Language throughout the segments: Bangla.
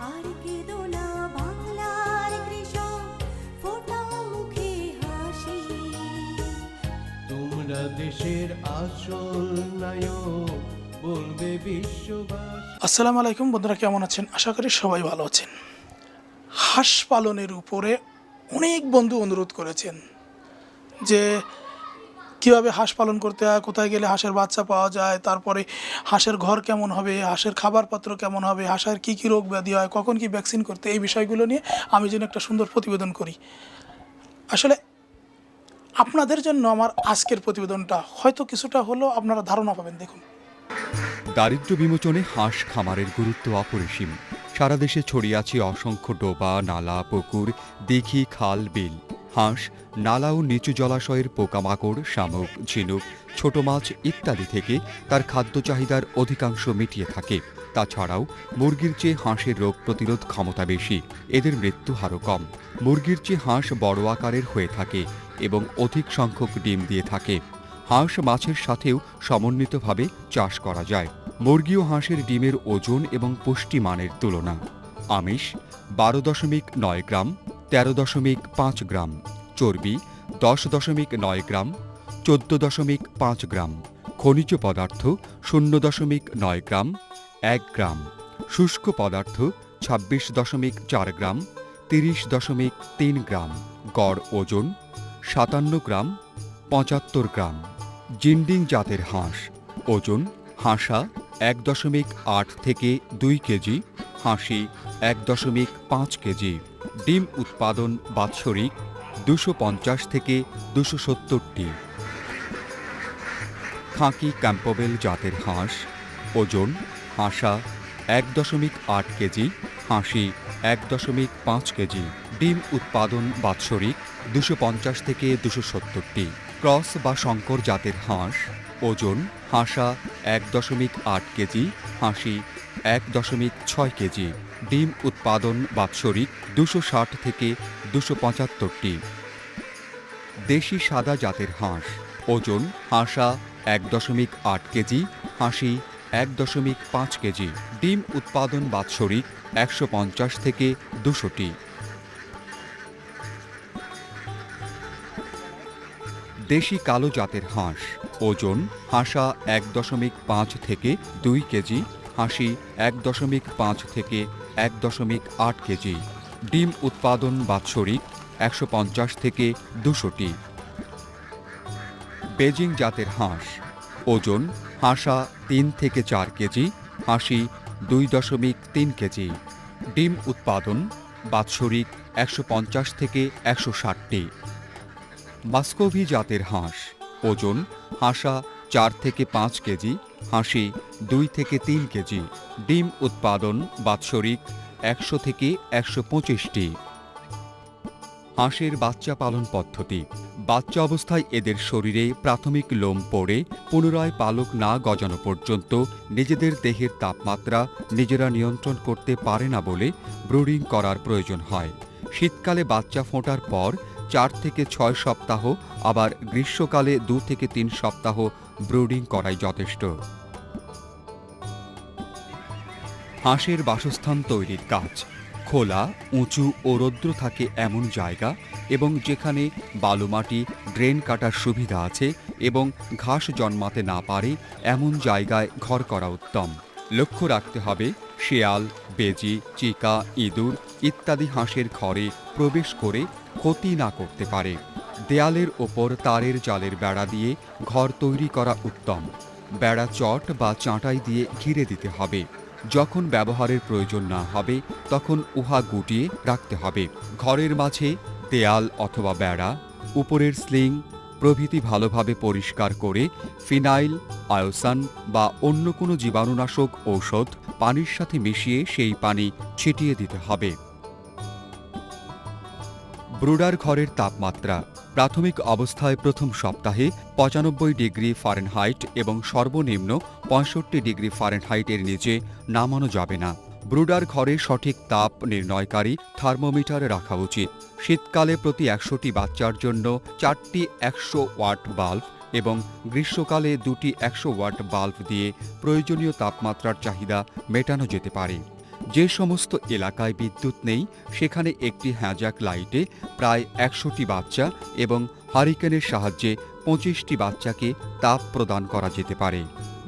আর কেঁদো না বাংলার কৃষক ফোটাও মুখে হাসি। তোমরা দেশের আসল নায়ক বলবে বিশ্ববাসী। আসসালামু আলাইকুম বন্ধুরা কেমন আছেন? আশা করি সবাই ভালো আছেন। হাঁস পালনের উপরে অনেক বন্ধু অনুরোধ করেছেন যে কীভাবে হাঁস পালন করতে হয়, কোথায় গেলে হাঁসের বাচ্চা পাওয়া যায়, তারপরে হাঁসের ঘর কেমন হবে, হাঁসের খাবার পাত্র কেমন হবে, হাঁসের কী কী রোগ ব্যাধি হয়, কখন কি ভ্যাকসিন করতে এই বিষয়গুলো নিয়ে আমি যেন একটা সুন্দর প্রতিবেদন করি। আসলে আপনাদের জন্য আমার আজকের প্রতিবেদনটা হয়তো কিছুটা হলেও আপনারা ধারণা পাবেন, দেখুন। দারিদ্র্য বিমোচনে হাঁস খামারের গুরুত্ব অপরিসীম। সারা দেশে ছড়িয়ে আছে অসংখ্য ডোবা, নালা, পুকুর, দিঘি, খাল, বিল। হাঁস, নালা ও নিচু জলাশয়ের পোকামাকড়, শামুক, ঝিনুক, ছোট মাছ ইত্যাদি থেকে তার খাদ্য চাহিদার অধিকাংশ মিটিয়ে থাকে। তাছাড়াও মুরগির চেয়ে হাঁসের রোগ প্রতিরোধ ক্ষমতা বেশি, এদের মৃত্যু হারও কম। মুরগির চেয়ে হাঁস বড় আকারের হয়ে থাকে এবং অধিক সংখ্যক ডিম দিয়ে থাকে। হাঁস মাছের সাথেও সমন্বিতভাবে চাষ করা যায়। মুরগি ও হাঁসের ডিমের ওজন এবং পুষ্টিমানের তুলনা। আমিষ, বারো দশমিক নয় গ্রাম তেরো দশমিক পাঁচ গ্রাম, চর্বি দশ দশমিক নয় গ্রাম, চোদ্দ দশমিক পাঁচ গ্রাম, খনিজ পদার্থ শূন্য দশমিক নয় গ্রাম, এক গ্রাম, শুষ্ক পদার্থ ছাব্বিশ দশমিক চার গ্রাম, তিরিশ দশমিক তিন গ্রাম, গড় ওজন সাতান্ন গ্রাম, পঁচাত্তর গ্রাম, জিন্ডিং জাতের হাঁস, ওজন হাঁসা এক দশমিক আট থেকে দুই কেজি, হাঁসি এক দশমিক পাঁচ কেজি। ডিম উৎপাদন বাৎসরিক দুশো থেকে দুশো সত্তরটি। খাঁকি ক্যাম্পোবেল জাতের হাঁস, ওজন, হাঁসা, এক দশমিক আট কেজি, হাঁসি, এক দশমিক পাঁচ কেজি। ডিম উৎপাদন বাৎসরিক দুশো পঞ্চাশ থেকে দুশো সত্তরটি। ক্রস বা শঙ্কর জাতের হাঁস, ওজন, হাঁসা, এক দশমিক আট কেজি, হাঁসি এক দশমিক ছয় কেজি। ডিম উৎপাদন বাৎসরিক দুশো ষাট থেকে দুশো পঁচাত্তরটি। দেশি সাদা জাতের হাঁস। ওজন হাঁসা এক দশমিক আট কেজি, হাঁসি এক দশমিক পাঁচ কেজি। ডিম উৎপাদন বাৎসরিক একশো পঞ্চাশ থেকে দুশোটি। দেশি কালো জাতের হাঁস। ওজন হাঁসা এক দশমিক পাঁচ থেকে দুই কেজি হাঁসি এক দশমিক পাঁচ থেকে এক দশমিক আট কেজি। ডিম উৎপাদন বাৎসরিক একশো পঞ্চাশ থেকে দুশোটি। বেজিং জাতের হাঁস। ওজন হাঁসা তিন থেকে চার কেজি, হাঁসি দুই দশমিক তিন কেজি। ডিম উৎপাদন বাৎসরিক একশো পঞ্চাশ থেকে একশো ষাটটি। মাস্কোভি জাতের হাঁস। ওজন হাঁসা চার থেকে পাঁচ কেজি হাঁসি দুই থেকে তিন কেজি, ডিম উৎপাদন বাৎসরিক একশো থেকে একশো পঁচিশটি। হাঁসের বাচ্চা পালন পদ্ধতি, বাচ্চা অবস্থায় এদের শরীরে প্রাথমিক লোম পড়ে পুনরায় পালক না গজানো পর্যন্ত নিজেদের দেহের তাপমাত্রা নিজেরা নিয়ন্ত্রণ করতে পারে না বলে ব্রুডিং করার প্রয়োজন হয়। শীতকালে বাচ্চা ফোটার পর চার থেকে ছয় সপ্তাহ, আবার গ্রীষ্মকালে দু থেকে তিন সপ্তাহ ব্রুডিং করাই যথেষ্ট। হাঁসের বাসস্থান তৈরির কাজ। খোলা, উঁচু ও রৌদ্র থাকে এমন জায়গা এবং যেখানে বালুমাটি, ড্রেন কাটার সুবিধা আছে এবং ঘাস জন্মাতে না পারে এমন জায়গায় ঘর করা উত্তম। লক্ষ্য রাখতে হবে, শেয়াল, বেজি, চিকা, ইঁদুর ইত্যাদি হাঁসের ঘরে প্রবেশ করে ক্ষতি না করতে পারে। দেয়ালের ওপর তারের জালের বেড়া দিয়ে ঘর তৈরি করা উত্তম। বেড়া চট বা চাঁটাই দিয়ে ঘিরে দিতে হবে। যখন ব্যবহারের প্রয়োজন না হবে, তখন উহা গুটিয়ে রাখতে হবে। ঘরের মাঝে দেয়াল অথবা বেড়া, উপরের স্লিং, প্রভৃতি ভালোভাবে পরিষ্কার করে ফিনাইল, আয়োসান বা অন্য কোনো জীবাণুনাশক ঔষধ পানির সাথে মিশিয়ে সেই পানি ছিটিয়ে দিতে হবে। ব্রুডার ঘরের তাপমাত্রা প্রাথমিক অবস্থায় প্রথম সপ্তাহে পঁচানব্বই ডিগ্রি ফারেনহাইট এবং সর্বনিম্ন পঁয়ষট্টি ডিগ্রি ফারেনহাইটের নিচে নামানো যাবে না। ব্রুডার ঘরে সঠিক তাপ নির্ণয়কারী থার্মোমিটার রাখা উচিত। শীতকালে প্রতি একশোটি বাচ্চার জন্য চারটি একশো ওয়াট বাল্ব এবং গ্রীষ্মকালে দুটি একশো ওয়াট বাল্ব দিয়ে প্রয়োজনীয় তাপমাত্রার চাহিদা মেটানো যেতে পারে। যে সমস্ত এলাকায় বিদ্যুৎ নেই, সেখানে একটি হ্যাজাক লাইটে প্রায় একশোটি বাচ্চা এবং হারিকেনের সাহায্যে পঁচিশটি বাচ্চাকে তাপ প্রদান করা যেতে পারে।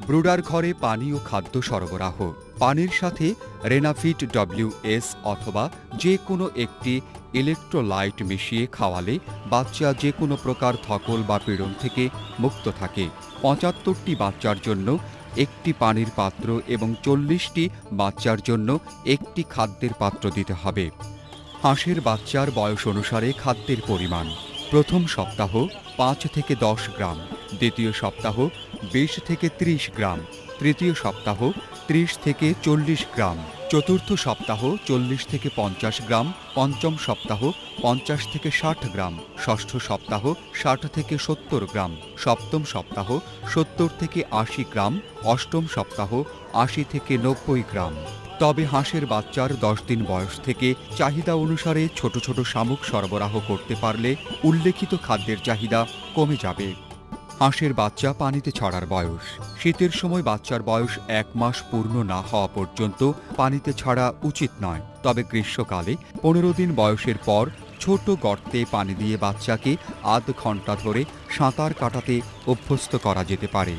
ব্রুডার ঘরে পানি ও খাদ্য সরবরাহ, পানির সাথে রেনাফিট ডব্লিউএস অথবা যে কোনো একটি ইলেকট্রোলাইট মিশিয়ে খাওয়ালে বাচ্চা যে কোনো প্রকার ধকল বা পীড়ন থেকে মুক্ত থাকে। পঁচাত্তরটি বাচ্চার জন্য একটি পানির পাত্র এবং চল্লিশটি বাচ্চার জন্য একটি খাদ্যের পাত্র দিতে হবে। হাঁসের বাচ্চার বয়স অনুসারে খাদ্যের পরিমাণ। প্রথম সপ্তাহ পাঁচ থেকে দশ গ্রাম, দ্বিতীয় সপ্তাহ বিশ থেকে ত্রিশ গ্রাম, তৃতীয় সপ্তাহ ত্রিশ থেকে চল্লিশ গ্রাম। চতুর্থ সপ্তাহ চল্লিশ থেকে পঞ্চাশ গ্রাম, পঞ্চম সপ্তাহ পঞ্চাশ থেকে ষাট গ্রাম, ষষ্ঠ সপ্তাহ ষাট থেকে সত্তর গ্রাম, সপ্তম সপ্তাহ সত্তর থেকে আশি গ্রাম, অষ্টম সপ্তাহ আশি থেকে নব্বই গ্রাম। তবে হাঁসের বাচ্চার দশ দিন বয়স থেকে চাহিদা অনুসারে ছোট ছোট শামুক সরবরাহ করতে পারলে উল্লেখিত খাদ্যের চাহিদা কমে যাবে। হাঁসের বাচ্চা পানিতে ছড়ার বয়স। শীতের সময় বাচ্চার বয়স এক মাস পূর্ণ না হওয়া পর্যন্ত পানিতে ছাড়া উচিত নয়। তবে গ্রীষ্মকালে পনেরো দিন বয়সের পর ছোট গর্তে পানি দিয়ে বাচ্চাকে আধ ঘণ্টা ধরে সাঁতার কাটাতে অভ্যস্ত করা যেতে পারে।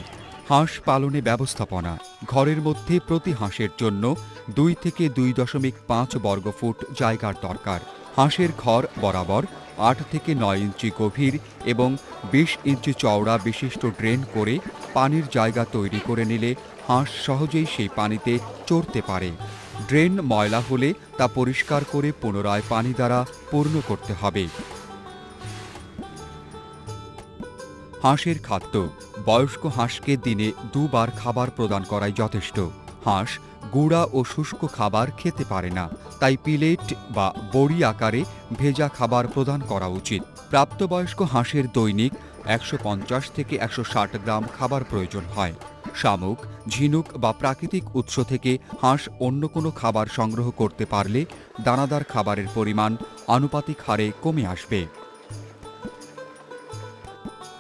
হাঁস পালনে ব্যবস্থাপনা। ঘরের মধ্যে প্রতি হাঁসের জন্য দুই থেকে দুই দশমিক পাঁচ বর্গফুট জায়গার দরকার। হাঁসের ঘর বরাবর আট থেকে নয় ইঞ্চি গভীর এবং বিশ ইঞ্চি চওড়া বিশিষ্ট ড্রেন করে পানির জায়গা তৈরি করে নিলে হাঁস সহজেই সেই পানিতে চড়তে পারে। ড্রেন ময়লা হলে তা পরিষ্কার করে পুনরায় পানি দ্বারা পূর্ণ করতে হবে। হাঁসের খাদ্য। বয়স্ক হাঁসকে দিনে দুবার খাবার প্রদান করাই যথেষ্ট। হাঁস গুঁড়া ও শুষ্ক খাবার খেতে পারে না, তাই পিলেট বা বড়ি আকারে ভেজা খাবার প্রদান করা উচিত। প্রাপ্তবয়স্ক হাঁসের দৈনিক একশো পঞ্চাশ থেকে একশো ষাট গ্রাম খাবার প্রয়োজন হয়। শামুক, ঝিনুক বা প্রাকৃতিক উৎস থেকে হাঁস অন্য কোনো খাবার সংগ্রহ করতে পারলে দানাদার খাবারের পরিমাণ আনুপাতিক হারে কমে আসবে।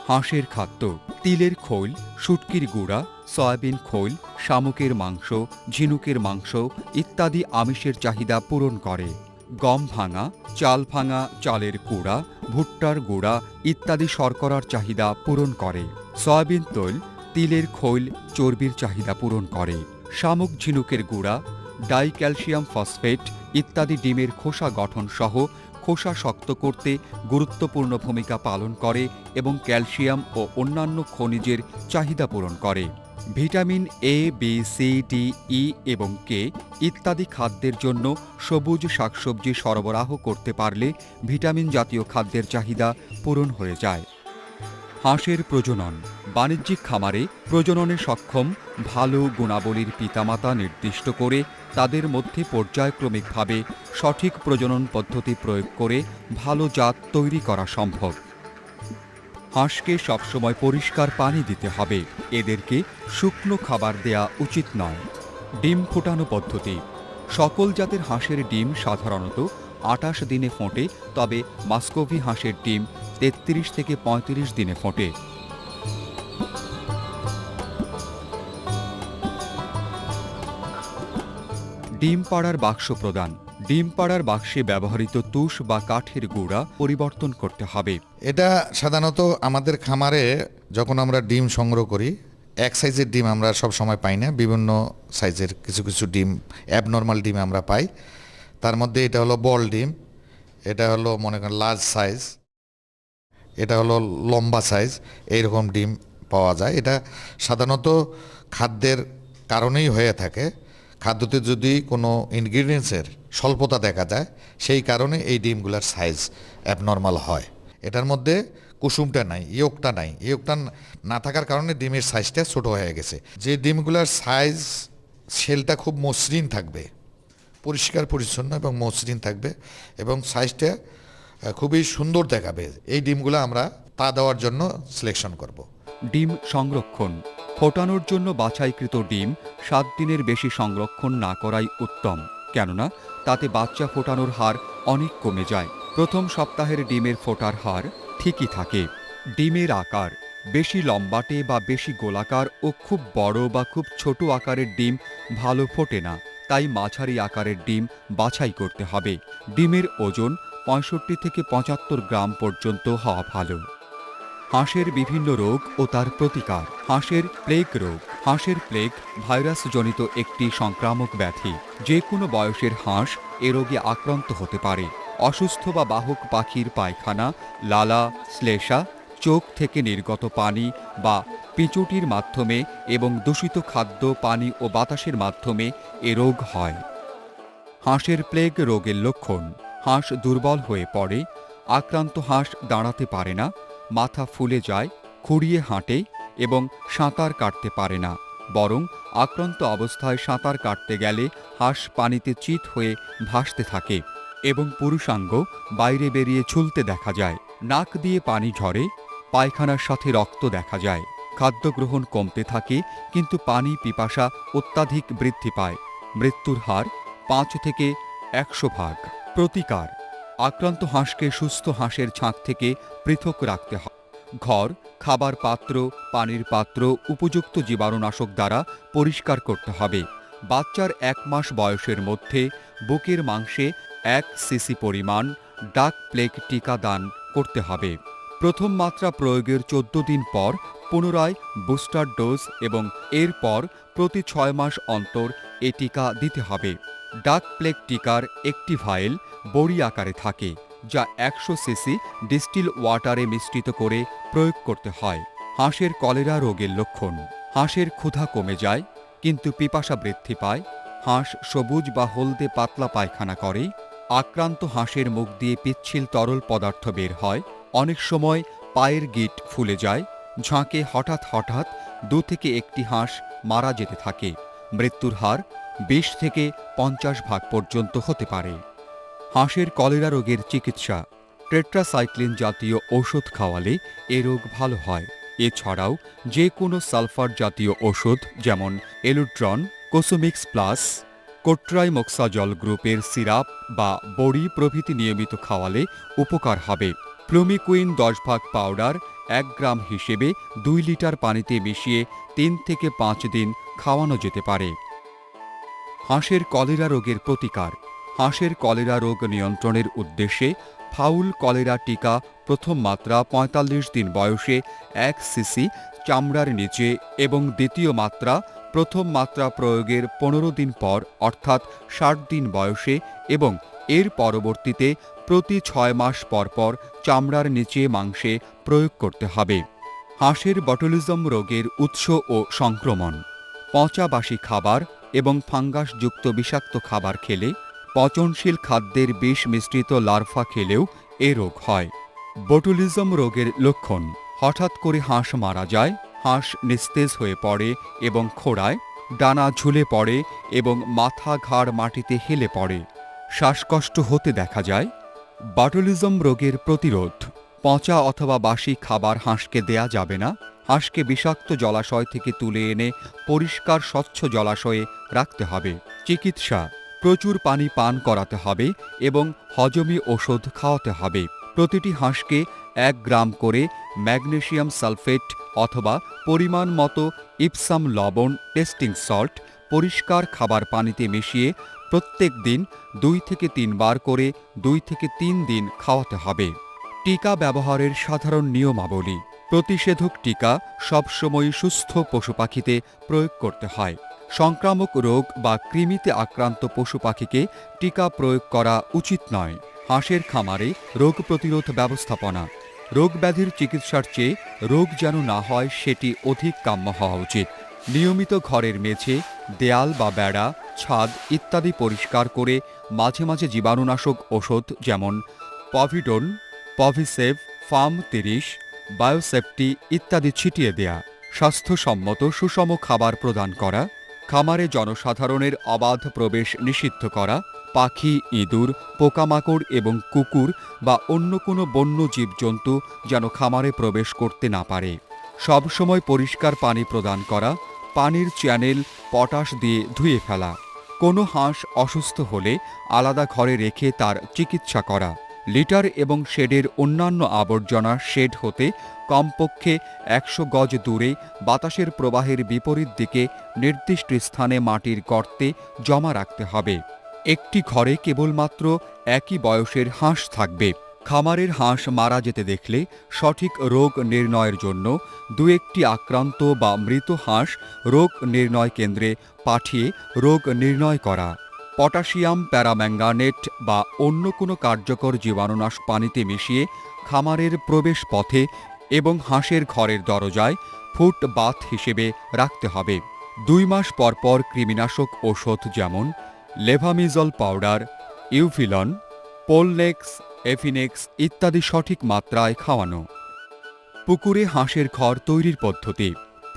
হাঁসের খাদ্য, তিলের খৈল, শুটকির গুঁড়া সয়াবিন, খৈল, শামুকের মাংস, ঝিনুকের মাংস ইত্যাদি আমিষের চাহিদা পূরণ করে। গম ভাঙা, চাল ভাঙা, চালের গুঁড়া, ভুট্টার গুঁড়া ইত্যাদি শর্করার চাহিদা পূরণ করে। সয়াবিন তৈল, তিলের খৈল, চর্বির চাহিদা পূরণ করে। শামুক, ঝিনুকের গুঁড়া ডাইক্যালসিয়াম ফসফেট ইত্যাদি ডিমের খোসা গঠন সহ খোসা শক্ত করতে গুরুত্বপূর্ণ ভূমিকা পালন করে এবং ক্যালসিয়াম ও অন্যান্য খনিজের চাহিদা পূরণ করে। Vitamin A B C D E এবং কে ইত্যাদি খাদ্যের জন্য সবুজ শাকসবজি সরবরাহ করতে পারলে ভিটামিন জাতীয় খাদ্যের চাহিদা পূরণ হয়ে যায়। হাঁসের প্রজনন। বাণিজ্যিক খামারে প্রজননে সক্ষম ভালো গুণাবলীর পিতামাতা নির্দিষ্ট করে তাদের মধ্যে পর্যায়ক্রমিকভাবে সঠিক প্রজনন পদ্ধতি প্রয়োগ করে ভালো জাত তৈরি করা সম্ভব। হাঁসকে সবসময় পরিষ্কার পানি দিতে হবে। এদেরকে শুকনো খাবার দেয়া উচিত নয়। ডিম ফোটানো পদ্ধতি। সকল জাতের হাঁসের ডিম সাধারণত আটাশ দিনে ফোটে, তবে মাস্কোভি হাঁসের ডিম তেত্রিশ থেকে পঁয়ত্রিশ দিনে ফোটে। ডিম পাড়ার বাক্স প্রদান। ডিম পাড়ার বাক্সে ব্যবহৃত তুষ বা কাঠের গুঁড়া পরিবর্তন করতে হবে। এটা সাধারণত আমাদের খামারে যখন আমরা ডিম সংগ্রহ করি, এক সাইজের ডিম আমরা সব সময় পাই না, বিভিন্ন সাইজের কিছু কিছু ডিম অ্যাবনর্মাল ডিম আমরা পাই। তার মধ্যে এটা হলো বল ডিম, এটা হলো মনে করেন লার্জ সাইজ এটা হলো লম্বা সাইজ এইরকম ডিম পাওয়া যায়। এটা সাধারণত খাদ্যের কারণেই হয়ে থাকে। খাদ্যতে যদি কোনো ইনগ্রিডিয়েন্টসের স্বল্পতা দেখা যায়, সেই কারণে এই ডিমগুলোর সাইজ অ্যাবনর্মাল হয়। এটার মধ্যে কুসুমটা নাই, ইয়োগটা নাই। ইয়োগটা না থাকার কারণে ডিমের সাইজটা ছোট হয়ে গেছে। যে ডিমগুলোর সাইজ সেলটা খুব মসৃণ থাকবে, পরিষ্কার, পরিচ্ছন্ন এবং মসৃণ থাকবে এবং সাইজটা খুবই সুন্দর দেখাবে। এই ডিমগুলো আমরা তা দেওয়ার জন্য সিলেকশন করব। ডিম সংরক্ষণ। ফোটানোর জন্য বাছাইকৃত ডিম সাত দিনের বেশি সংরক্ষণ না করাই উত্তম। কেননা তাতে বাচ্চা ফোটানোর হার অনেক কমে যায়। প্রথম সপ্তাহের ডিমের ফোটার হার ঠিকই থাকে। ডিমের আকার, বেশি লম্বাটে বা বেশি গোলাকার ও খুব বড় বা খুব ছোট আকারের ডিম ভালো ফোটে না। তাই মাঝারি আকারের ডিম বাছাই করতে হবে। ডিমের ওজন পঁয়ষট্টি থেকে পঁচাত্তর গ্রাম পর্যন্ত হওয়া ভালো। হাঁসের বিভিন্ন রোগ ও তার প্রতিকার। হাঁসের প্লেগ রোগ হাঁসের প্লেগ ভাইরাসজনিত একটি সংক্রামক ব্যাধি। যে কোনো বয়সের হাঁস এ রোগে আক্রান্ত হতে পারে। অসুস্থ বা বাহক পাখির পায়খানা, লালা, শ্লেষা, চোখ থেকে নির্গত পানি বা পিচুটির মাধ্যমে এবং দূষিত খাদ্য, পানি ও বাতাসের মাধ্যমে এ রোগ হয়। হাঁসের প্লেগ রোগের লক্ষণ। হাঁস দুর্বল হয়ে পড়ে, আক্রান্ত হাঁস দাঁড়াতে পারে না, মাথা ফুলে যায়, খুঁড়িয়ে হাঁটে এবং সাঁতার কাটতে পারে না, বরং আক্রান্ত অবস্থায় সাঁতার কাটতে গেলে হাঁস পানিতে চিত হয়ে ভাসতে থাকে এবং পুরুষাঙ্গ বাইরে বেরিয়ে ঝুলতে দেখা যায়। নাক দিয়ে পানি ঝরে, পায়খানার সাথে রক্ত দেখা যায়। খাদ্য গ্রহণ কমতে থাকে, কিন্তু পানি পিপাসা অত্যাধিক বৃদ্ধি পায়। মৃত্যুর হার পাঁচ থেকে একশো ভাগ। প্রতিকার, আক্রান্ত হাঁসকে সুস্থ হাঁসের ছাঁক থেকে পৃথক রাখতে হয়। ঘর, খাবার পাত্র, পানির পাত্র, উপযুক্ত জীবাণুনাশক দ্বারা পরিষ্কার করতে হবে। বাচ্চার এক মাস বয়সের মধ্যে বুকের মাংসে এক সিসি পরিমাণ ডাক প্লেগ টিকা দান করতে হবে। প্রথম মাত্রা প্রয়োগের চোদ্দ দিন পর পুনরায় বুস্টার ডোজ এবং এরপর প্রতি ছয় মাস অন্তর এ টিকা দিতে হবে। ডাক প্লেগ টিকার একটি ভাইল বড়ি আকারে থাকে। যা একশো সিসি ডিস্টিল ওয়াটারে মিশ্রিত করে প্রয়োগ করতে হয়। হাঁসের কলেরা রোগের লক্ষণ। হাঁসের ক্ষুধা কমে যায়, কিন্তু পিপাসা বৃদ্ধি পায়। হাঁস সবুজ বা হলদে পাতলা পায়খানা করে। আক্রান্ত হাঁসের মুখ দিয়ে পিচ্ছিল তরল পদার্থ বের হয়। অনেক সময় পায়ের গিট ফুলে যায়। ঝাঁকে হঠাৎ হঠাৎ দু থেকে একটি হাঁস মারা যেতে থাকে। মৃত্যুর হার বিশ থেকে পঞ্চাশ ভাগ পর্যন্ত হতে পারে। হাঁসের কলেরা রোগের চিকিৎসা। টেট্রাসাইক্লিন জাতীয় ঔষধ খাওয়ালে এ রোগ ভালো হয়। এছাড়াও যে কোনো সালফার জাতীয় ওষুধ যেমন এলুট্রন, কোসোমিক্স প্লাস, কোট্রাইমোক্সাজল গ্রুপের সিরাপ বা বড়ি প্রভৃতি নিয়মিত খাওয়ালে উপকার হবে। প্লুমিকুইন দশ ভাগ পাউডার এক গ্রাম হিসেবে দুই লিটার পানিতে মিশিয়ে তিন থেকে পাঁচ দিন খাওয়ানো যেতে পারে। হাঁসের কলেরা রোগের প্রতিকার। হাঁসের কলেরা রোগ নিয়ন্ত্রণের উদ্দেশ্যে ফাউল কলেরা টিকা প্রথম মাত্রা ৪৫ দিন বয়সে এক সিসি চামড়ার নিচে এবং দ্বিতীয় মাত্রা প্রথম মাত্রা প্রয়োগের পনেরো দিন পর অর্থাৎ ষাট দিন বয়সে এবং এর পরবর্তীতে প্রতি ছয় মাস পর পর চামড়ার নিচে মাংসে প্রয়োগ করতে হবে। হাঁসের বটলিজম রোগের উৎস ও সংক্রমণ পচা বাসি খাবার এবং ফাঙ্গাসযুক্ত বিষাক্ত খাবার খেলে পচনশীল খাদ্যের বিষ মিশ্রিত লার্ভা খেলেও এ রোগ হয়। বটুলিজম রোগের লক্ষণ, হঠাৎ করে হাঁস মারা যায়, হাঁস নিস্তেজ হয়ে পড়ে এবং খোড়ায়, ডানা ঝুলে পড়ে এবং মাথা ঘাড় মাটিতে হেলে পড়ে। শ্বাসকষ্ট হতে দেখা যায়। বাটুলিজম রোগের প্রতিরোধ, পচা অথবা বাসি খাবার হাঁসকে দেয়া যাবে না, হাঁসকে বিষাক্ত জলাশয় থেকে তুলে এনে পরিষ্কার স্বচ্ছ জলাশয়ে রাখতে হবে। চিকিৎসা প্রচুর পানি পান করাতে হবে এবং হজমি ওষুধ খাওয়াতে হবে। প্রতিটি হাঁসকে এক গ্রাম করে ম্যাগনেশিয়াম সালফেট অথবা পরিমাণ মতো ইপসাম লবণ টেস্টিং সল্ট, পরিষ্কার খাবার পানিতে মিশিয়ে প্রত্যেক দিন দুই থেকে তিনবার করে দুই থেকে তিন দিন খাওয়াতে হবে। টিকা ব্যবহারের সাধারণ নিয়মাবলী। প্রতিষেধক টিকা সবসময় সুস্থ পশু পাখিতে প্রয়োগ করতে হয়। সংক্রামক রোগ বা কৃমিতে আক্রান্ত পশু পাখিকে টিকা প্রয়োগ করা উচিত নয়। হাঁসের খামারে রোগ প্রতিরোধ ব্যবস্থাপনা। রোগ ব্যাধির চিকিৎসার চেয়ে রোগ যেন না হয় সেটি অধিক কাম্য হওয়া উচিত। নিয়মিত ঘরের মেঝে, দেয়াল বা বেড়া, ছাদ ইত্যাদি পরিষ্কার করে মাঝে মাঝে জীবাণুনাশক ওষুধ যেমন পভিডন পভিসেভ, ফার্ম তিরিশ, বায়োসেফটি ইত্যাদি ছিটিয়ে দেয়া, স্বাস্থ্যসম্মত সুষম খাবার প্রদান করা খামারে জনসাধারণের অবাধ প্রবেশ নিষিদ্ধ করা, পাখি, ইঁদুর, পোকামাকড় এবং কুকুর বা অন্য কোনো বন্য জীবজন্তু যেন খামারে প্রবেশ করতে না পারে। সবসময় পরিষ্কার পানি প্রদান করা, পানির চ্যানেল পটাশ দিয়ে ধুয়ে ফেলা। কোনো হাঁস অসুস্থ হলে আলাদা ঘরে রেখে তার চিকিৎসা করা। লিটার এবং শেডের অন্যান্য আবর্জনা শেড হতে কমপক্ষে একশো গজ দূরে বাতাসের প্রবাহের বিপরীত দিকে নির্দিষ্ট স্থানে মাটির গর্তে জমা রাখতে হবে। একটি ঘরে কেবলমাত্র একই বয়সের হাঁস থাকবে। খামারের হাঁস মারা যেতে দেখলে সঠিক রোগ নির্ণয়ের জন্য দু একটি আক্রান্ত বা মৃত হাঁস রোগ নির্ণয় কেন্দ্রে পাঠিয়ে রোগ নির্ণয় করা। পটাশিয়াম, প্যারাম্যাঙ্গানেট বা অন্য কোনো কার্যকর জীবাণুনাশ পানিতে মিশিয়ে খামারের প্রবেশ পথে এবং হাঁসের ঘরের দরজায় ফুট বাথ হিসেবে রাখতে হবে। দুই মাস পর পর কৃমিনাশক ওষুধ যেমন লেভামিজল পাউডার, ইউফিলন, পোলনেক্স, এফিনেক্স ইত্যাদি সঠিক মাত্রায় খাওয়ানো। পুকুরে হাঁসের ঘর তৈরির পদ্ধতি।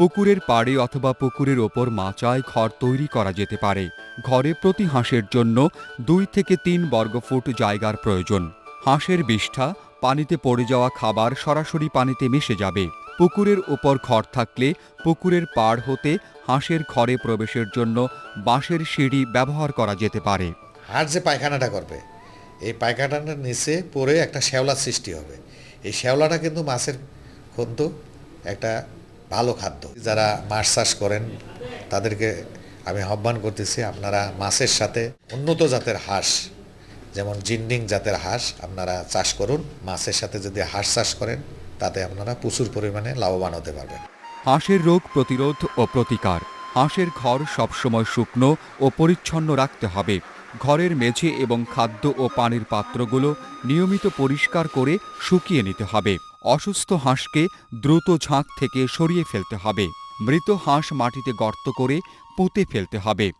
পুকুরের পাড়ে অথবা পুকুরের ওপর মাচায় ঘর তৈরি করা যেতে পারে। ঘরে প্রতি হাঁসের জন্য দুই থেকে তিন বর্গফুট জায়গার প্রয়োজন। হাঁসের বিষ্ঠা, পানিতে পড়ে যাওয়া খাবার সরাসরি পানিতে মিশে যাবে। পুকুরের ওপর ঘর থাকলে পুকুরের পাড় হতে হাঁসের ঘরে প্রবেশের জন্য বাঁশের সিঁড়ি ব্যবহার করা যেতে পারে। হাঁস যে পায়খানাটা করবে, এই পায়খানাটার নিচে পরে একটা শ্যাওলার সৃষ্টি হবে। এই শ্যাওলাটা কিন্তু মাছের কিন্তু একটা ভালো খাদ্য। যারা মাছ চাষ করেন, তাদেরকে আমি আহ্বান করতেছি আপনারা মাছের সাথে উন্নত জাতের হাঁস, যেমন জিন্ডিং জাতের হাঁস, আপনারা চাষ করুন। মাছের সাথে যদি হাঁস চাষ করেন, তাতে আপনারা প্রচুর পরিমাণে লাভবান হতে পারবেন। হাঁসের রোগ প্রতিরোধ ও প্রতিকার। হাঁসের ঘর সবসময় শুকনো ও পরিচ্ছন্ন রাখতে হবে। ঘরের মেঝে এবং খাদ্য ও পানির পাত্রগুলো নিয়মিত পরিষ্কার করে শুকিয়ে নিতে হবে। অসুস্থ হাঁসকে দ্রুত ঝাঁক থেকে সরিয়ে ফেলতে হবে। মৃত হাঁস মাটিতে গর্ত করে পুঁতে ফেলতে হবে।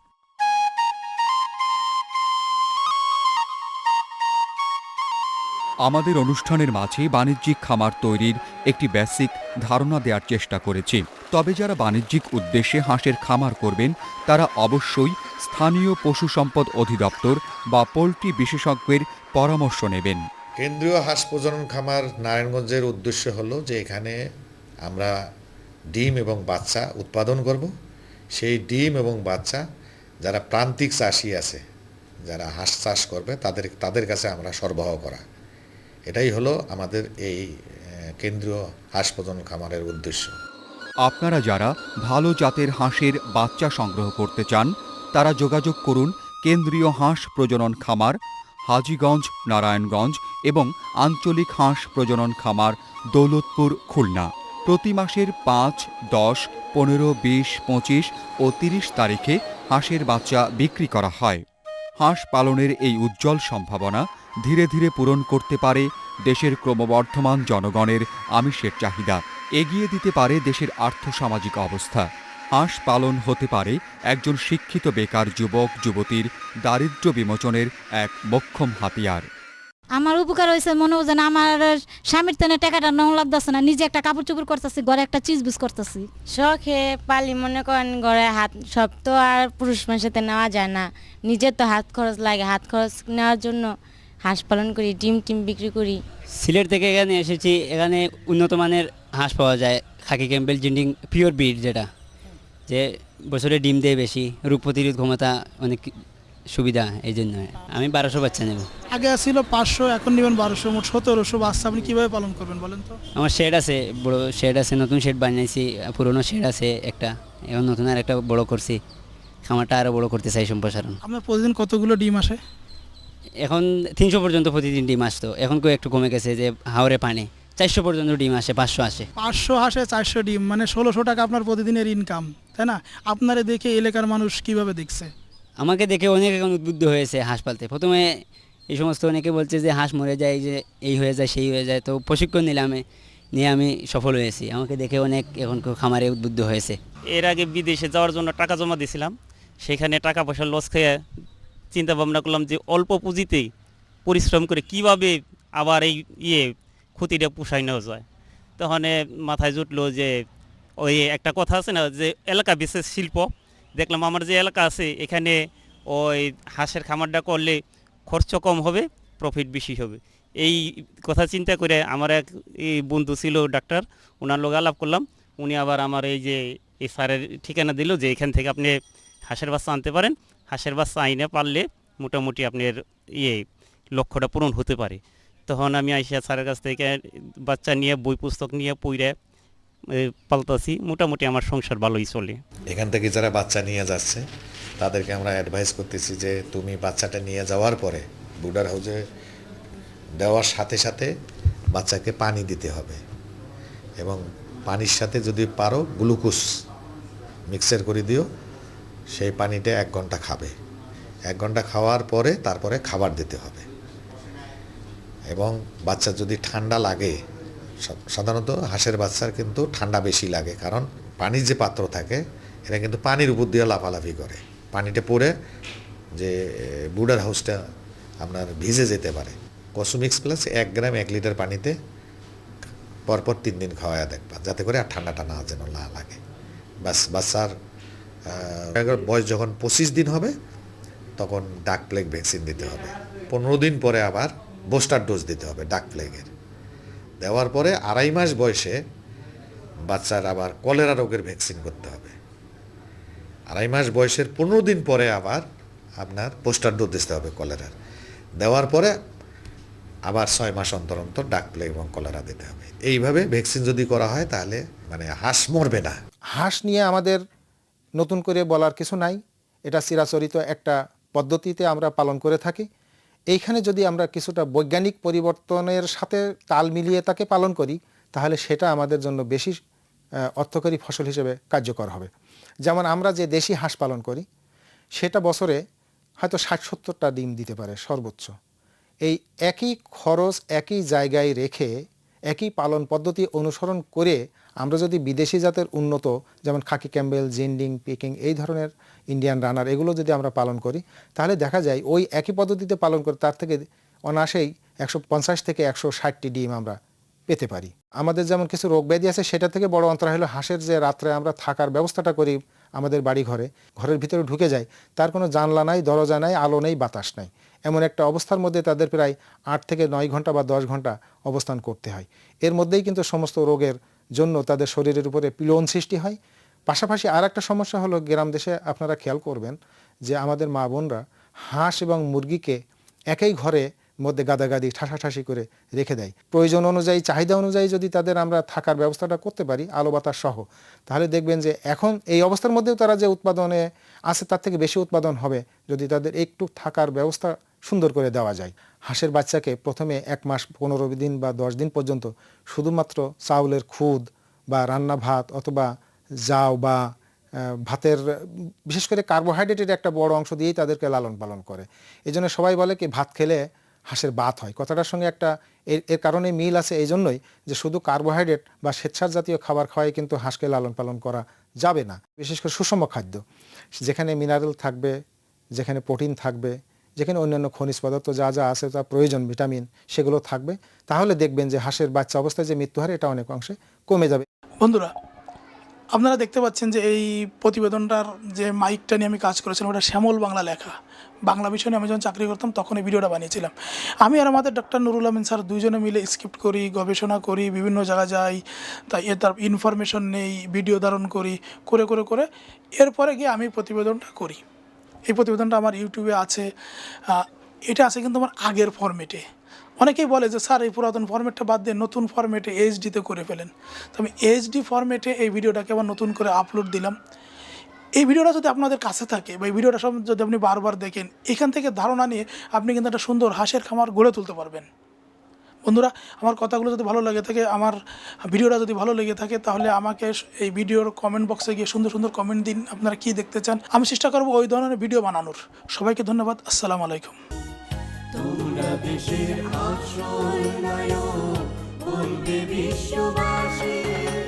আমাদের অনুষ্ঠানের মাঝে বাণিজ্যিক খামার তৈরির একটি বেসিক ধারণা দেওয়ার চেষ্টা করেছি। তবে যারা বাণিজ্যিক উদ্দেশ্যে হাঁসের খামার করবেন, তারা অবশ্যই স্থানীয় পশু সম্পদ অধিদপ্তর বা পোলট্রি বিশেষজ্ঞের পরামর্শ নেবেন। কেন্দ্রীয় হাঁস প্রজনন খামার নারায়ণগঞ্জের উদ্দেশ্য হলো যে এখানে আমরা ডিম এবং বাচ্চা উৎপাদন করব। সেই ডিম এবং বাচ্চা যারা প্রান্তিক চাষি আছে, যারা হাঁস চাষ করবে, তাদের তাদের কাছে আমরা সরবরাহ করা। এটাই হলো আমাদের এই কেন্দ্রীয় হাঁস প্রজনন খামারের উদ্দেশ্য। আপনারা যারা ভালো জাতের হাঁসের বাচ্চা সংগ্রহ করতে চান, তারা যোগাযোগ করুন কেন্দ্রীয় হাঁস প্রজনন খামার হাজীগঞ্জ, নারায়ণগঞ্জ এবং আঞ্চলিক হাঁস প্রজনন খামার দৌলতপুর, খুলনা। প্রতি মাসের পাঁচ, দশ, পনেরো, বিশ, পঁচিশ ও তিরিশ তারিখে হাঁসের বাচ্চা বিক্রি করা হয়। হাঁস পালনের এই উজ্জ্বল সম্ভাবনা ধীরে ধীরে পূরণ করতে পারে দেশের ক্রমবর্ধমান জনগণের আমিষের চাহিদা। এগিয়ে দিতে পারে দেশের আর্থসামাজিক অবস্থা। হাঁস পালন হতে পারে একজন শিক্ষিত বেকার যুবক যুবতীর দারিদ্র বিমোচনের এক মক্ষম হাতিয়ার। আমার উপকার হয়েছে মনে হয় যেন আমার স্বামীর তেনে টাকাটা নং লাগতেছে না নিজে একটা কাপড় চোপড় করতেছি ঘরে একটা চিজ বুজ করতেছি। শখে পালি মনে করেন ঘরে হাত সব তো আর পুরুষ মানুষেতে নেওয়া যায় না। নিজের তো হাত খরচ লাগে হাত খরচ নেওয়ার জন্য হাঁস পালন করি ডিম টিম বিক্রি করি। সিলেট থেকে এখানে এসেছি এখানে উন্নত মানের হাঁস পাওয়া যায় খাকি ক্যাম্পেল জিন্ডিং পিওর বিট যেটা। যে বছরে ডিম দেয় বেশি রোগ প্রতিরোধ ক্ষমতা অনেক সুবিধা এই জন্য আমি বারোশো বাচ্চা নেব। আগে ছিল পাঁচশো এখন নেবেন বারোশো মোট সতেরোশো বাচ্চা। আপনি কীভাবে পালন করবেন বলেন তো? আমার শেড আছে বড় শেড আছে নতুন শেড বানিয়েছি পুরনো শেড আছে একটা। এখন নতুন আর একটা বড় করছি। খামারটা আরও বড় করতে চাই সম্প্রসারণ। আপনার প্রতিদিন কতগুলো ডিম আসে? এখন তিনশো পর্যন্ত প্রতিদিন ডিম আসতো। এখন কেউ একটু কমে গেছে যে হাওড়ে পানি। চারশো পর্যন্ত ডিম আসে পাঁচশো আসে। পাঁচশো আসে চারশো ডিম মানে ষোলোশো টাকা আপনার প্রতিদিনের ইনকাম তাই না? আপনারে দেখে এলাকার মানুষ কীভাবে দেখছে? আমাকে দেখে অনেক এখন উদ্বুদ্ধ হয়েছে হাঁস পালতে প্রথমে এই সমস্ত অনেকে বলছে যে হাঁস মরে যায় যে এই হয়ে যায় সেই হয়ে যায়। তো প্রশিক্ষণ নিলাম নিয়ে আমি সফল হয়েছি। আমাকে দেখে অনেক এখন খামারে উদ্বুদ্ধ হয়েছে। এর আগে বিদেশে যাওয়ার জন্য টাকা জমা দিয়েছিলাম। সেখানে টাকা পয়সা লস খেয়ে চিন্তা ভাবনা করলাম যে অল্প পুঁজিতেই পরিশ্রম করে কীভাবে আবার এই ইয়ে ক্ষতিটা পুষাই নেওয়া যায়। তখন মাথায় জুটলো যে, ওই একটা কথা আছে না, যে এলাকা বিশেষ শিল্প। দেখলাম আমার যে এলাকা আছে, এখানে ওই হাঁসের খামারটা করলে খরচ কম হবে প্রফিট বেশি হবে। এই কথা চিন্তা করে আমার এক বন্ধু ছিল ডাক্তার ওনার লোক আলাপ করলাম। উনি আবার আমার এই যে এই স্যারের ঠিকানা দিল যে, এখান থেকে আপনি হাঁসের বাচ্চা আনতে পারেন। হাঁসের বাচ্চা আইনে পারলে মোটামুটি আপনার ইয়ে লক্ষ্যটা পূরণ হতে পারে। তখন আমি আইসা স্যারের কাছ থেকে বাচ্চা নিয়ে, বই পুস্তক নিয়ে পইরে পালতাছি। মোটামুটি আমার সংসার ভালোই চলে। এখান থেকে যারা বাচ্চা নিয়ে যাচ্ছে, তাদেরকে আমরা অ্যাডভাইস করতেছি যে, তুমি বাচ্চাটা নিয়ে যাওয়ার পরে বুডার হাউসে দেওয়ার সাথে সাথে বাচ্চাকে পানি দিতে হবে। এবং পানির সাথে যদি পারো গ্লুকোজ মিক্সার করে দিও, সেই পানিটা এক ঘণ্টা খাবে। এক ঘণ্টা খাওয়ার পরে তারপরে খাবার দিতে হবে। এবং বাচ্চার যদি ঠান্ডা লাগে সাধারণত হাঁসের বাচ্চার কিন্তু ঠান্ডা বেশি লাগে, কারণ পানির যে পাত্র থাকে, এটা কিন্তু পানির উপর দিয়ে লাফালাফি করে। পানিটা পড়ে যে, বুডার হাউসটা আপনার ভিজে যেতে পারে। কসমিক্স প্লাস এক গ্রাম এক লিটার পানিতে পরপর তিন দিন খাওয়ায়া দেখবা, যাতে করে আর ঠান্ডাটা না যেন না লাগে। বাস, বাচ্চার বয়স যখন পঁচিশ দিন হবে, তখন ডাক প্লেগ ভ্যাকসিন দিতে হবে। পনেরো দিন পরে আবার বুস্টার ডোজ দিতে হবে ডাক প্লেগের। দেওয়ার পরে আড়াই মাস বয়সে বাচ্চার আবার কলেরা রোগের ভ্যাকসিন করতে হবে। আড়াই মাস বয়সের পনেরো দিন পরে আবার আপনার পোস্টার ডোজ দিতে হবে কলেরার। দেওয়ার পরে আবার ছয় মাস অন্তর অন্তর ডাক প্লেগ এবং কলেরা দিতে হবে। এইভাবে ভ্যাকসিন যদি করা হয় তাহলে মানে হাঁস মরবে না। হাঁস নিয়ে আমাদের নতুন করে বলার কিছু নাই। এটা চিরাচরিত একটা পদ্ধতিতে আমরা পালন করে থাকি। এইখানে যদি আমরা কিছুটা বৈজ্ঞানিক পরিবর্তনের সাথে তাল মিলিয়ে তাকে পালন করি, তাহলে সেটা আমাদের জন্য বেশি অর্থকরী ফসল হিসেবে কার্যকর হবে। যেমন আমরা যে দেশি হাঁস পালন করি, সেটা বছরে হয়তো ষাট সত্তরটা ডিম দিতে পারে সর্বোচ্চ। এই একই খরচ একই জায়গায় রেখে, একই পালন পদ্ধতি অনুসরণ করে আমরা যদি বিদেশি জাতের উন্নত, যেমন খাকি ক্যাম্বেল, জিন্ডিং, পিকিং এই ধরনের ইন্ডিয়ান রানার, এগুলো যদি আমরা পালন করি, তাহলে দেখা যায় ওই একই পদ্ধতিতে পালন করে তার থেকে অনায়াসেই একশো পঞ্চাশ থেকে একশো ষাটটি ডিম আমরা পেতে পারি। আমাদের যেমন কিছু রোগ ব্যাধি আছে, সেটা থেকে বড় অন্তরা হলো হাঁসের যে রাত্রে আমরা থাকার ব্যবস্থাটা করি আমাদের বাড়ি ঘরে, ঘরের ভিতরে ঢুকে যায়, তার কোনো জানলা নাই, দরজা নাই, আলো নেই, বাতাস নাই। এমন একটা অবস্থার মধ্যে তাদের প্রায় আট থেকে নয় ঘণ্টা বা দশ ঘণ্টা অবস্থান করতে হয়। এর মধ্যেই কিন্তু সমস্ত রোগের জন্য তাদের শরীরের উপরে পিলন সৃষ্টি হয়। পাশাপাশি আর একটা সমস্যা হলো গ্রাম দেশে আপনারা খেয়াল করবেন যে আমাদের মা বোনরা হাঁস এবং মুরগিকে একই ঘরে মধ্যে গাদাগাদি, ঠাসাঠাসি করে রেখে দেয়। প্রয়োজন অনুযায়ী, চাহিদা অনুযায়ী যদি তাদের আমরা থাকার ব্যবস্থাটা করতে পারি, আলো বাতাস সহ, তাহলে দেখবেন যে এখন এই অবস্থার মধ্যেও তারা যে উৎপাদনে আছে, তার থেকে বেশি উৎপাদন হবে যদি তাদের একটু থাকার ব্যবস্থা সুন্দর করে দেওয়া যায়। হাঁসের বাচ্চাকে প্রথমে এক মাস পনেরো দিন বা দশ দিন পর্যন্ত শুধুমাত্র চাউলের খুদ বা রান্না ভাত অথবা জাও বা ভাতের, বিশেষ করে কার্বোহাইড্রেটের একটা বড় অংশ দিয়েই তাদেরকে লালন পালন করে। এই সবাই বলে কি, ভাত খেলে হাঁসের বাত হয়। কথাটার সঙ্গে একটা এর এর কারণে মিল আছে এই জন্যই যে শুধু কার্বোহাইড্রেট বা স্বেচ্ছার জাতীয় খাবার খাওয়াই কিন্তু হাঁসকে লালন পালন করা যাবে না। বিশেষ করে সুষম খাদ্য। যেখানে মিনারেল থাকবে, যেখানে প্রোটিন থাকবে, যেখানে অন্যান্য খনিজ পদার্থ যা যা আছে তা প্রয়োজন ভিটামিন সেগুলো থাকবে, তাহলে দেখবেন যে হাঁসের বাচ্চা অবস্থায় যে মৃত্যু হার এটা অনেক অংশে কমে যাবে। বন্ধুরা, আপনারা দেখতে পাচ্ছেন যে এই প্রতিবেদনটার যে মাইকটা নিয়ে আমি কাজ করেছিলাম, ওটা শ্যামল বাংলা লেখা। বাংলা নিয়ে আমি যখন চাকরি করতাম, তখন এই ভিডিওটা বানিয়েছিলাম। আমি আর আমাদের ডক্টর নুরুল আমিন স্যার দুজনে মিলে স্ক্রিপ্ট করি, গবেষণা করি, বিভিন্ন জায়গায় যাই, তাই এ তার ইনফরমেশন নেই ভিডিও ধারণ করি, করে করে করে। এরপরে গিয়ে আমি প্রতিবেদনটা করি। এই প্রতিবেদনটা আমার ইউটিউবে আছে। এটা আছে কিন্তু আমার আগের ফরম্যাটে অনেকেই বলে যে, স্যার, এই পুরাতন ফরম্যাটটা বাদ দিয়ে নতুন ফরম্যাটে এইচডিতে করে ফেলেন। তো আমি এইচডি ফরম্যাটে এই ভিডিওটাকে আবার নতুন করে আপলোড দিলাম। এই ভিডিওটা যদি আপনাদের কাছে থাকে বা এই ভিডিওটা সব যদি আপনি বারবার দেখেন, এখান থেকে ধারণা নিয়ে আপনি কিন্তু একটা সুন্দর হাঁসের খামার গড়ে তুলতে পারবেন। বন্ধুরা, আমার কথাগুলো যদি ভালো লাগে থাকে, আমার ভিডিওটা যদি ভালো লেগে থাকে, তাহলে আমাকে এই ভিডিওর কমেন্ট বক্সে গিয়ে সুন্দর সুন্দর কমেন্ট দিন, আপনারা কী দেখতে চান। আমি চেষ্টা করব ওই ধরনের ভিডিও বানানোর। সবাইকে ধন্যবাদ, আসসালামু আলাইকুম। বিশ্ববাসী।